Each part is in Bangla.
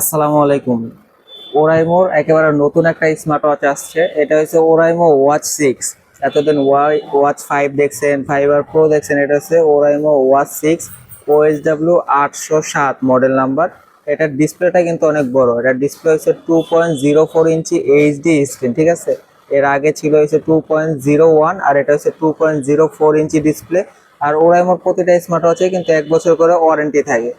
আসসালামু আলাইকুম। ওরাইমোর একেবারে নতুন একটা স্মার্ট ওয়াচ আসছে। এটা হচ্ছে ওরাইমো ওয়াচ সিক্স এতদিন ওয়াই ওয়াচ ফাইভ দেখছেন ফাইভ আর প্রো দেখছেন, এটা হচ্ছে Oraimo watch six OS W আটশো সাত মডেল নাম্বার এটার ডিসপ্লেটা কিন্তু অনেক বড়। এটার ডিসপ্লে হচ্ছে টু পয়েন্ট জিরো ফোর ইঞ্চি এইচডি স্ক্রিন ঠিক আছে? এর আগে ছিল হচ্ছে টু পয়েন্ট জিরো ওয়ান আর এটা হচ্ছে টু পয়েন্ট জিরো ফোর ইঞ্চি ডিসপ্লে আর ওরাইমোর প্রতিটা স্মার্ট ওয়াচে কিন্তু এক বছর করে ওয়ারেন্টি থাকে।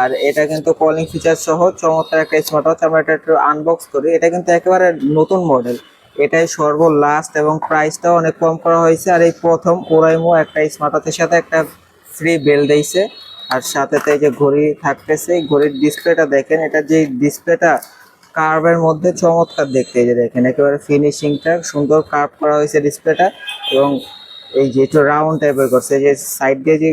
আর এটা কিন্তু কলিং ফিচার সহ চমৎকার একটা স্মার্ট ওয়াচ আমরা এটা একটু আনবক্স করি। এটা কিন্তু একেবারে নতুন মডেল এটাই সর্ব লাস্ট এবং প্রাইসটাও অনেক কম করা হয়েছে। আর এই প্রথম ওরাইমো একটা স্মার্ট ওয়াচের সাথে একটা ফ্রি বেল দিয়েছে। আর সাথে তো এই যে ঘড়ি থাকতেছে ঘড়ির ডিসপ্লেটা দেখেন। এটা যে ডিসপ্লেটা কার্ভের মধ্যে চমৎকার দেখতে। যে দেখেন, একেবারে ফিনিশিংটা সুন্দর কার্ভ করা হয়েছে ডিসপ্লেটা এবং এই যে একটু রাউন্ড টাইপের করছে যে সাইড দিয়ে যে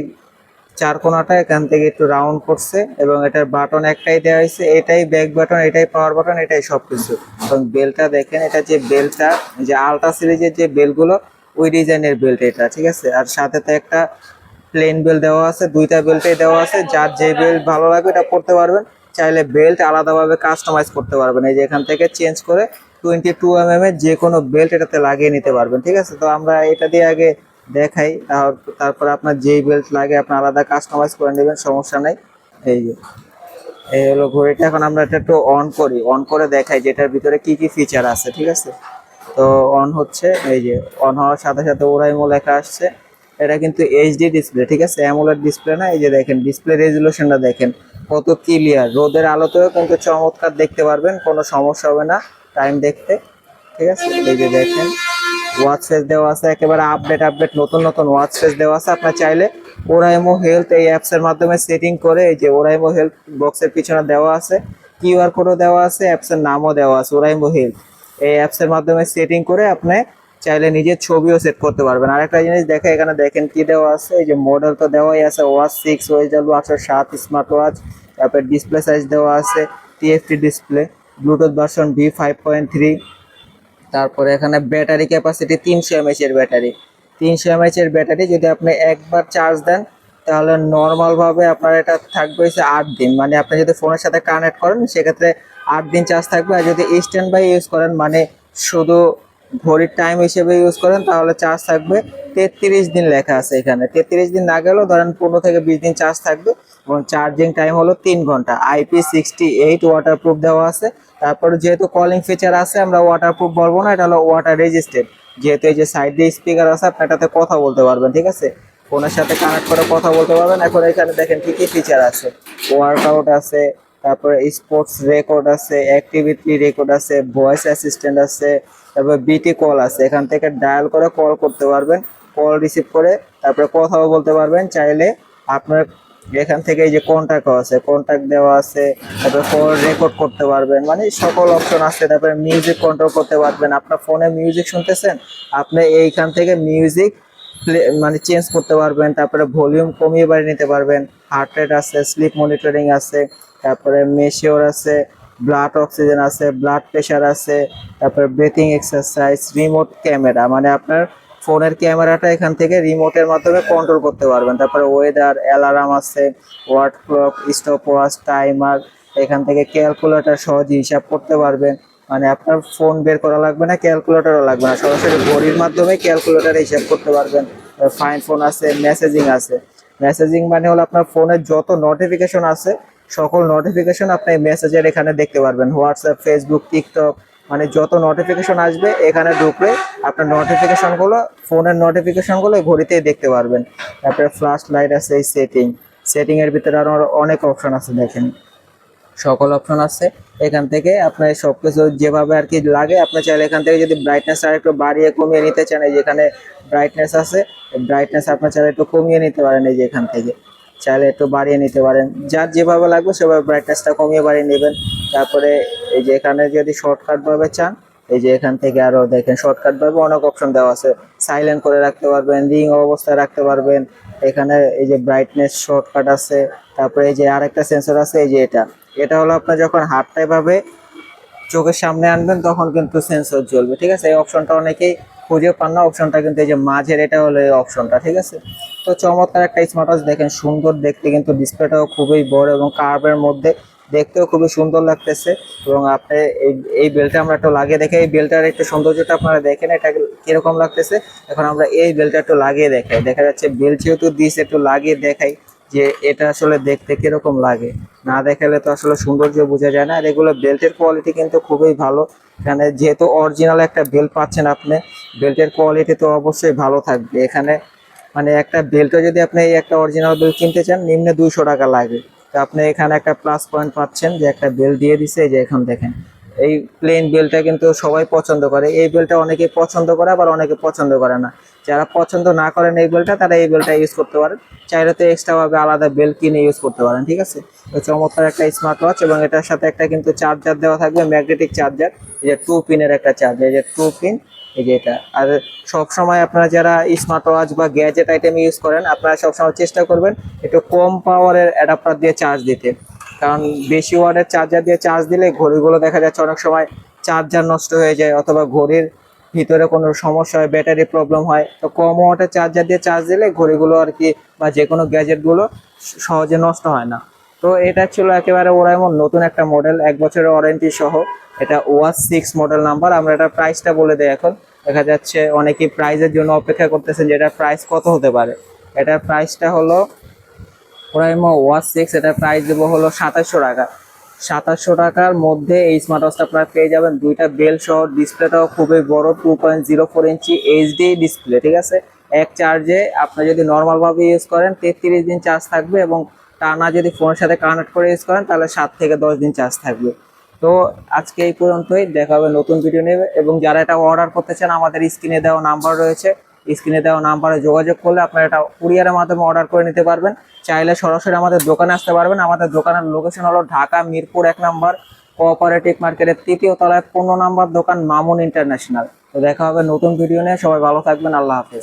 চার কোনাটা, এখান থেকে একটু রাউন্ড করছে এবং এটার বাটন একটাই দেওয়া হয়েছে। এটাই ব্যাক বাটন এটাই পাওয়ার বাটন এটাই সবকিছু। এবং বেলটা দেখেন, এটা যে বেলটা যে আলট্রা সিরিজের যে বেলগুলো ওই ডিজাইনের বেল্ট এটা, ঠিক আছে? আর সাথে তো একটা প্লেন বেল্ট দেওয়া আছে, দুইটা বেল্টই দেওয়া আছে। যার যে বেল্ট ভালো লাগবে, এটা পড়তে পারবেন। চাইলে বেল্ট আলাদাভাবে কাস্টমাইজ করতে পারবেন। এই যে এখান থেকে চেঞ্জ করে টোয়েন্টি টু এম এম এর যে কোনো বেল্ট এটাতে লাগিয়ে নিতে পারবেন, ঠিক আছে? তো আমরা এটা দিয়ে আগে দেখাই তার- তারপরে আপনার যেই বেল্ট লাগে, আপনি আলাদা কাস্টমাইজ করে নেবেন, সমস্যা নাই। এই যে, এই হলো ঘড়িটা। এখন আমরা এটা একটু অন করি। অন করে দেখাই যে এটার ভিতরে কি কি ফিচার আছে, ঠিক আছে? তো অন হচ্ছে, এই যে অন হওয়ার সাথে সাথে ওরাইমো লেখা আসছে। এটা কিন্তু এইচডি ডিসপ্লে ঠিক আছে? অ্যামোলেড ডিসপ্লে না? এই যে দেখেন ডিসপ্লে রেজুলেশনটা দেখেন, কত ক্লিয়ার রোদের আলোতেও কিন্তু চমৎকার দেখতে পারবেন, কোনো সমস্যা হবে না টাইম দেখতে, ঠিক আছে? এই যে দেখেন। ওয়াচ ফেস দেওয়া আছে, একেবারে আপডেট আপডেট নতুন নতুন ওয়াচ ফেস দেওয়া আছে। আপনার চাইলে ওরাইমো হেলথ এই অ্যাপসের মাধ্যমে সেটিং করে এই যে ওরাইমো হেলথ বক্সের পিছনে দেওয়া আছে। কিউআর কোডও দেওয়া আছে অ্যাপসের নামও দেওয়া আছে ওরাইমো হেলথ এই অ্যাপসের মাধ্যমে সেটিং করে আপনি চাইলে নিজের ছবিও সেট করতে পারবেন। আরেকটা জিনিস দেখে এখানে দেখেন কি দেওয়া আছে, এই যে মডেল তো দেওয়াই আছে ওয়াচ সিক্স ওয়েস ডাব্লিউ আটশো সাত স্মার্ট ওয়াচ তারপরে ডিসপ্লে সাইজ দেওয়া আছে TFT display bluetooth version V five point three তারপরে এখানে ব্যাটারি ক্যাপাসিটি তিনশো এমএইচ এর ব্যাটারি। তিনশো এমএইচ এর ব্যাটারি যদি আপনি একবার চার্জ দেন, তাহলে নর্মালভাবে আপনার এটা থাকবে হচ্ছে আট দিন। মানে আপনি যদি ফোনের সাথে কানেক্ট করেন, সেক্ষেত্রে আট দিন চার্জ থাকবে। আর যদি স্ট্যান্ড বাই ইউজ করেন মানে শুধু ঘড়ির টাইম হিসেবে ইউজ করেন, তাহলে চার্জ থাকবে তেত্রিশ দিন লেখা আছে এখানে। তেত্রিশ দিন না গেলেও ধরেন পনেরো থেকে বিশ দিন চার্জ থাকবে। এবং চার্জিং টাইম হলো তিন ঘণ্টা। আইপি সিক্সটি এইট ওয়াটারপ্রুফ দেওয়া আছে। তারপরে যেহেতু কলিং ফিচার আছে, আমরা ওয়াটারপ্রুফ বলব না, এটা হলো ওয়াটার রেজিস্টেড যেহেতু এই যে সাইড দিয়ে স্পিকার আছে, আপনি এটাতে কথা বলতে পারবেন, ঠিক আছে? ফোনের সাথে কানেক্ট করে কথা বলতে পারবেন। এখন এখানে দেখেন কি কি ফিচার আছে। ওয়ার্কআউট আছে, তারপরে স্পোর্টস রেকর্ড আছে অ্যাক্টিভিটি রেকর্ড আছে ভয়েস অ্যাসিস্ট্যান্ট আছে, তারপরে বিটি কল আছে। এখান থেকে ডায়াল করে কল করতে পারবেন। কল রিসিভ করে তারপরে কথাও বলতে পারবেন। চাইলে আপনার এখান থেকে এই যে কন্ট্যাক্ট আছে কন্ট্যাক্ট দেওয়া আছে, তারপরে কল রেকর্ড করতে পারবেন মানে সকল অপশন আছে, তারপরে মিউজিক কন্ট্রোল করতে পারবেন। আপনার ফোনে মিউজিক শুনতেছেন, আপনি এইখান থেকে মিউজিক মানে চেঞ্জ করতে পারবেন, তারপরে ভলিউম কমিয়ে বাড়িয়ে নিতে পারবেন। হার্ট রেট আছে স্লিপ মনিটরিং আছে, তারপরে মেশিওর আছে ব্লাড অক্সিজেন আছে ব্লাড প্রেশার আছে, তারপরে ব্রেথিং এক্সারসাইজ রিমোট ক্যামেরা মানে আপনার ফোনের ক্যামেরাটা এখান থেকে রিমোটের মাধ্যমে কন্ট্রোল করতে পারবেন। তারপরে ওয়েদার অ্যালার্ম আছে world clock stop watch timer এখান থেকে ক্যালকুলেটার সহজে হিসাব করতে পারবেন। মানে আপনার ফোন বের করা লাগবে না ক্যালকুলেটারও লাগবে না। সরাসরি ঘড়ির মাধ্যমে ক্যালকুলেটর হিসাব করতে পারবেন। ফাইন ফোন আছে মেসেজিং আছে। মেসেজিং মানে হলো আপনার ফোনের যত নোটিফিকেশন আছে, সকল নোটিফিকেশন আপনি মেসেজের এখানে দেখতে পারবেন। হোয়াটসঅ্যাপ ফেসবুক টিকটক মানে যত নোটিফিকেশন আসবে, এখানে ঢুকলে আপনার নোটিফিকেশনগুলো ফোনের নোটিফিকেশনগুলো ঘড়িতেই দেখতে পারবেন। তারপরে ফ্ল্যাশ লাইট আছে এই সেটিং সেটিংয়ের ভিতরে আরও অনেক অপশন আছে দেখেন। সকল অপশন আছে। এখান থেকে আপনার সব কিছু যেভাবে আর কি লাগে আপনি চাইলে এখান থেকে যদি ব্রাইটনেস আর একটু বাড়িয়ে কমিয়ে নিতে চান, এই যেখানে ব্রাইটনেস আছে ব্রাইটনেস আপনার চাইলে একটু কমিয়ে নিতে পারেন এই যে এখান থেকে। চাইলে একটু বাড়িয়ে নিতে পারেন। যার যেভাবে লাগবে সেভাবে ব্রাইটনেসটা কমিয়ে বাড়িয়ে নেবেন। তারপরে এই যে এখানে যদি শর্টকাট ভাবে চান, এই যে এখান থেকে আরও দেখেন শর্টকাট ভাবে অনেক অপশন দেওয়া আছে। সাইলেন্ট করে রাখতে পারবেন রিং অবস্থায় রাখতে পারবেন। এখানে এই যে ব্রাইটনেস শর্টকাট আছে, তারপরে এই যে আরেকটা সেন্সর আছে, এই যে এটা। এটা হলো আপনার যখন হাতটা এভাবে চোখের সামনে আনবেন, তখন কিন্তু সেন্সর জ্বলবে, ঠিক আছে? এই অপশনটা অনেকেই খুঁজে পান না অপশনটা কিন্তু এই যে মাঝের, এটা হলো এই অপশনটা ঠিক আছে? তো চমৎকার একটা স্মার্ট ওয়াচ দেখেন সুন্দর দেখতে কিন্তু ডিসপ্লেটাও খুবই বড় এবং কার্ভের মধ্যে দেখতেও খুবই সুন্দর লাগতেছে এবং আপনি এই এই বেলটা আমরা একটু লাগিয়ে দেখে, এই বেলটার একটু সৌন্দর্যটা আপনারা দেখেন, এটা কীরকম লাগতেছে। এখন আমরা এই বেলটা একটু লাগিয়ে দেখাই। দেখা যাচ্ছে বেল যেহেতু দিস একটু লাগিয়ে দেখাই যে এটা আসলে দেখতে কীরকম লাগে। না দেখালে তো আসলে সৌন্দর্য বোঝা যায় না। আর এগুলো বেল্টের কোয়ালিটি কিন্তু খুবই ভালো। এখানে যেহেতু অরিজিনাল একটা বেল্ট পাচ্ছেন আপনি, বেল্টের কোয়ালিটি তো অবশ্যই ভালো থাকবে। এখানে মানে একটা বেল্টও যদি আপনি এই একটা অরিজিনাল বেল্ট কিনতে চান, নিম্নে দুইশো টাকা লাগে। তো আপনি এখানে একটা প্লাস পয়েন্ট পাচ্ছেন যে একটা বেল দিয়ে দিছে, এই যে এখন দেখেন। এই প্লেন বেলটা কিন্তু সবাই পছন্দ করে। এই বেলটা অনেকে পছন্দ করে, আবার অনেকে পছন্দ করে না। যারা পছন্দ না করেন এই বেলটা তারা এই বেলটা ইউজ করতে পারেন। চাইলে তো এক্সট্রাভাবে আলাদা বেল কিনে ইউজ করতে পারেন, ঠিক আছে? তো চমৎকার একটা স্মার্ট ওয়াচ এবং এটার সাথে একটা কিন্তু চার্জার দেওয়া থাকবে ম্যাগনেটিক চার্জার এই যে টু পিনের একটা চার্জার এই যে টু পিন এই যে এটা। আর সব সময় আপনারা যারা স্মার্ট ওয়াচ বা গ্যাজেট আইটেম ইউজ করেন, আপনারা সবসময় চেষ্টা করবেন একটু কম পাওয়ারের অ্যাডাপ্টার দিয়ে চার্জ দিতে। কারণ বেশি ওয়াটের চার্জার দিয়ে চার্জ দিলে ঘড়িগুলো দেখা যাচ্ছে অনেক সময় চার্জার নষ্ট হয়ে যায় অথবা ঘড়ির ভিতরে কোনো সমস্যা হয় ব্যাটারি প্রবলেম হয়। তো কম ওয়াটের চার্জার দিয়ে চার্জ দিলে ঘড়িগুলো আর কি বা যে কোনো গ্যাজেটগুলো সহজে নষ্ট হয় না। তো এটা ছিল একেবারে ওরা এমন নতুন একটা মডেল এক বছরের ওয়ারেন্টি সহ। এটা ওয়াস সিক্স মডেল নাম্বার আমরা এটা প্রাইসটা বলে দেই এখন। দেখা যাচ্ছে অনেকেই প্রাইজের জন্য অপেক্ষা করতেছেন যে এটার প্রাইস কত হতে পারে। এটার প্রাইসটা হলো ওরাইমো ওয়াচ সিক্স এটার প্রাইস দেবো হলো সাতাশশো টাকা। সাতাশশো টাকার মধ্যে এই স্মার্ট ওয়াচটা আপনারা পেয়ে যাবেন। দুইটা বেল সহ ডিসপ্লেটাও খুবই বড় টু পয়েন্ট জিরো ফোর ইঞ্চি এইচডি ডিসপ্লে ঠিক আছে? এক চার্জে আপনি যদি নর্মালভাবে ইউজ করেন, তেত্রিশ দিন চার্জ থাকবে এবং টানা যদি ফোনের সাথে কানেক্ট করে ইউজ করেন, তাহলে সাত থেকে দশ দিন চার্জ থাকবে। তো আজকে এই পর্যন্তই। দেখা হবে নতুন ভিডিও নেবে এবং যারা এটা অর্ডার করতে চান, আমাদের স্ক্রিনে দেওয়া নাম্বার রয়েছে। স্ক্রিনে দেওয়া নাম্বারে যোগাযোগ করলে আপনারা এটা কুরিয়ারের মাধ্যমে অর্ডার করে নিতে পারবেন। চাইলে সরাসরি আমাদের দোকানে আসতে পারবেন। আমাদের দোকানের লোকেশন হলো ঢাকা মিরপুর এক নাম্বার কোঅপারেটিভ মার্কেটের তৃতীয় তলায় পনেরো নাম্বার দোকান মামুন ইন্টারন্যাশনাল তো দেখা হবে নতুন ভিডিও নিয়ে। সবাই ভালো থাকবেন। আল্লাহ হাফেজ।